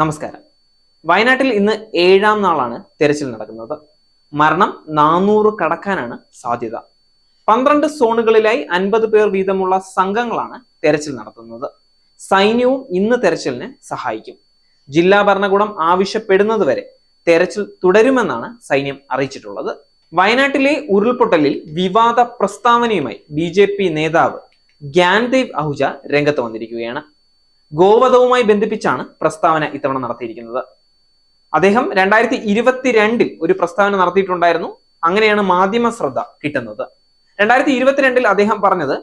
നമസ്കാരം. വയനാട്ടിൽ ഇന്ന് ഏഴാം നാളാണ് തെരച്ചിൽ നടക്കുന്നത്. മരണം നാനൂറ് കടക്കാനാണ് സാധ്യത. പന്ത്രണ്ട് സോണുകളിലായി അൻപത് പേർ വീതമുള്ള സംഘങ്ങളാണ് തെരച്ചിൽ നടത്തുന്നത്. സൈന്യവും ഇന്ന് തെരച്ചിലിന് സഹായിക്കും. ജില്ലാ ഭരണകൂടം ആവശ്യപ്പെടുന്നതുവരെ തെരച്ചിൽ തുടരുമെന്നാണ് സൈന്യം അറിയിച്ചിട്ടുള്ളത്. വയനാട്ടിലെ ഉരുൾപൊട്ടലിൽ വിവാദ പ്രസ്താവനയുമായി ബി നേതാവ് ഗ്യാൻദേവ് അഹുജ രംഗത്ത് വന്നിരിക്കുകയാണ്. ഗോവധവുമായി ബന്ധിപ്പിച്ചാണ് പ്രസ്താവന ഇത്തവണ നടത്തിയിരിക്കുന്നത്. അദ്ദേഹം രണ്ടായിരത്തി ഇരുപത്തിരണ്ടിൽ ഒരു പ്രസ്താവന നടത്തിയിട്ടുണ്ടായിരുന്നു. അങ്ങനെയാണ് മാധ്യമ ശ്രദ്ധ കിട്ടുന്നത്. രണ്ടായിരത്തി ഇരുപത്തിരണ്ടിൽ അദ്ദേഹം പറഞ്ഞത്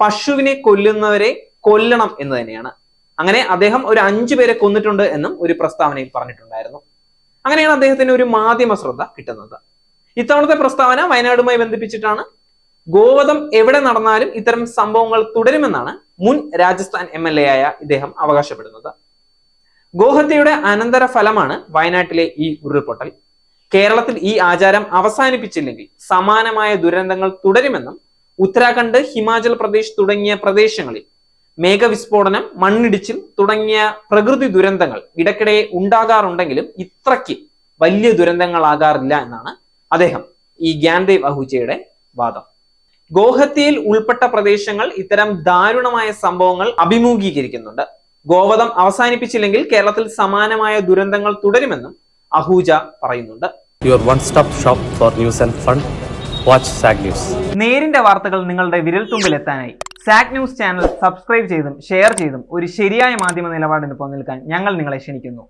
പശുവിനെ കൊല്ലുന്നവരെ കൊല്ലണം എന്ന് തന്നെയാണ്. അങ്ങനെ അദ്ദേഹം ഒരു അഞ്ചു പേരെ കൊന്നിട്ടുണ്ട് എന്നും ഒരു പ്രസ്താവനയിൽ പറഞ്ഞിട്ടുണ്ടായിരുന്നു. അങ്ങനെയാണ് അദ്ദേഹത്തിന് ഒരു മാധ്യമ ശ്രദ്ധ കിട്ടുന്നത്. ഇത്തവണത്തെ പ്രസ്താവന വയനാടുമായി ബന്ധിപ്പിച്ചിട്ടാണ് ഗോവധം എവിടെ നടന്നാലും ഇത്തരം സംഭവങ്ങൾ തുടരുമെന്നാണ് മുൻ രാജസ്ഥാൻ എം എൽ എ ആയ ഇദ്ദേഹം അവകാശപ്പെടുന്നത്. ഗോഹത്യയുടെ അനന്തര ഫലമാണ് വയനാട്ടിലെ ഈ ഉരുൾപൊട്ടൽ. കേരളത്തിൽ ഈ ആചാരം അവസാനിപ്പിച്ചില്ലെങ്കിൽ സമാനമായ ദുരന്തങ്ങൾ തുടരുമെന്നും ഉത്തരാഖണ്ഡ് ഹിമാചൽ പ്രദേശ് തുടങ്ങിയ പ്രദേശങ്ങളിൽ മേഘവിസ്ഫോടനം മണ്ണിടിച്ചിൽ തുടങ്ങിയ പ്രകൃതി ദുരന്തങ്ങൾ ഇടയ്ക്കിടെ ഉണ്ടാകാറുണ്ടെങ്കിലും ഇത്രയ്ക്ക് വലിയ ദുരന്തങ്ങളാകാറില്ല എന്നാണ് അദ്ദേഹം ഈ ഗ്യാൻദേവ് അഹൂജയുടെ വാദം. ഗോഹത്യയിൽ ഉൾപ്പെട്ട പ്രദേശങ്ങൾ ഇത്തരം ദാരുണമായ സംഭവങ്ങൾ അഭിമുഖീകരിക്കുന്നുണ്ട്. ഗോവധം അവസാനിപ്പിച്ചില്ലെങ്കിൽ കേരളത്തിൽ സമാനമായ ദുരന്തങ്ങൾ തുടരുമെന്നും അഹൂജ പറയുന്നുണ്ട്. Your one stop shop for news and fun watch Zag news നേരിന്റെ വാർത്തകൾ നിങ്ങളുടെ വിരൽത്തുമ്പിൽ എത്താനായി സാക് ന്യൂസ് ചാനൽ സബ്സ്ക്രൈബ് ചെയ്തും ഷെയർ ചെയ്തും ഒരു ശരിയായ മാധ്യമ നിലപാടിന് നിൽക്കാൻ ഞങ്ങൾ നിങ്ങളെ ക്ഷണിക്കുന്നു.